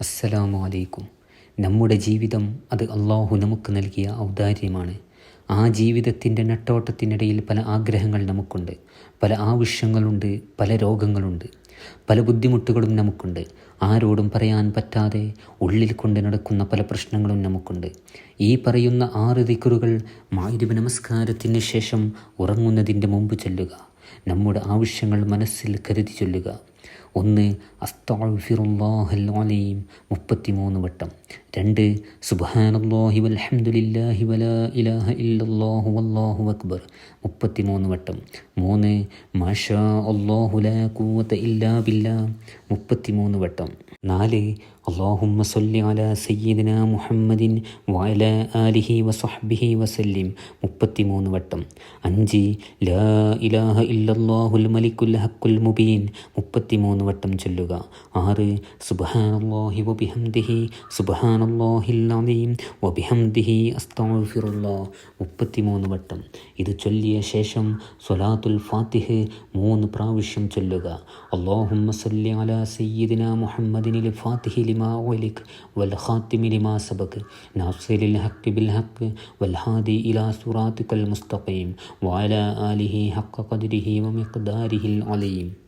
അസ്സലാമു അലൈക്കും. നമ്മുടെ ജീവിതം അത് അള്ളാഹു നമുക്ക് നൽകിയ ഔദാര്യമാണ്. ആ ജീവിതത്തിന്റെ നെട്ടോട്ടത്തിനിടയിൽ പല ആഗ്രഹങ്ങൾ നമുക്കുണ്ട്. പല ആവശ്യങ്ങളുണ്ട് പല രോഗങ്ങളുണ്ട് പല ബുദ്ധിമുട്ടുകളും നമുക്കുണ്ട്. ആരോടും പറയാൻ പറ്റാതെ ഉള്ളിൽ കൊണ്ട് നടക്കുന്ന പല പ്രശ്നങ്ങളും നമുക്കുണ്ട്. ഈ പറയുന്ന ആറ് ദിക്കറുകൾ മായുരിബ് നമസ്കാരത്തിന് ശേഷം ഉറങ്ങുന്നതിന്റെ മുമ്പ് ചൊല്ലുക. നമ്മുടെ ആവശ്യങ്ങൾ മനസ്സിൽ കരുതി ചൊല്ലുക. ഒന്ന് അസ്താഫിറുല്ലാഹൽ അലീം. മുപ്പത്തിമൂന്ന് വട്ടം. രണ്ട് സുബ്ഹാനല്ലാഹി വൽഹംദുലില്ലാഹി വലാ ഇലാഹ ഇല്ലല്ലാഹു വല്ലാഹു അക്ബർ. മുപ്പത്തിമൂന്ന് വട്ടം. മൂന്ന് മാഷാ അല്ലാഹു ലാ ഖുവത ഇല്ലാ ബില്ലാ. മുപ്പത്തിമൂന്ന് വട്ടം. നാല് اللهم صل على سيدنا محمد وعلى آله وصحبه وسلم മുപ്പത്തിമൂന്ന് വട്ടം അഞ്ച് ലാ ഇലാഹ ഇല്ലല്ലാഹുൽ മലിക്കുൽ ഹക്കുൽ മുബീൻ മുപ്പത്തിമൂന്ന് വട്ടം ചൊല്ലുക ആറ് സുബ്ഹാനല്ലാഹി വബിഹംദിഹി സുബ്ഹാനല്ലാഹിൽ അലീം വബിഹംദിഹി അസ്തഗ്ഫിറുല്ലാഹ് മുപ്പത്തിമൂന്ന് വട്ടം ഇത് ചൊല്ലിയ ശേഷം സ്വലാത്തുൽ ഫാത്തിഹ് മൂന്ന് പ്രാവശ്യം ചൊല്ലുക അല്ലാഹുമ്മ സല്ലി അലാ സയ്യിദിന മുഹമ്മദിനിൽ ഫാത്തിഹി لما أغلق والخاتم لما سبق. ناصر الحق بالحق والهادي إلى صراطك المستقيم وعلى آله حق قدره ومقداره العظيم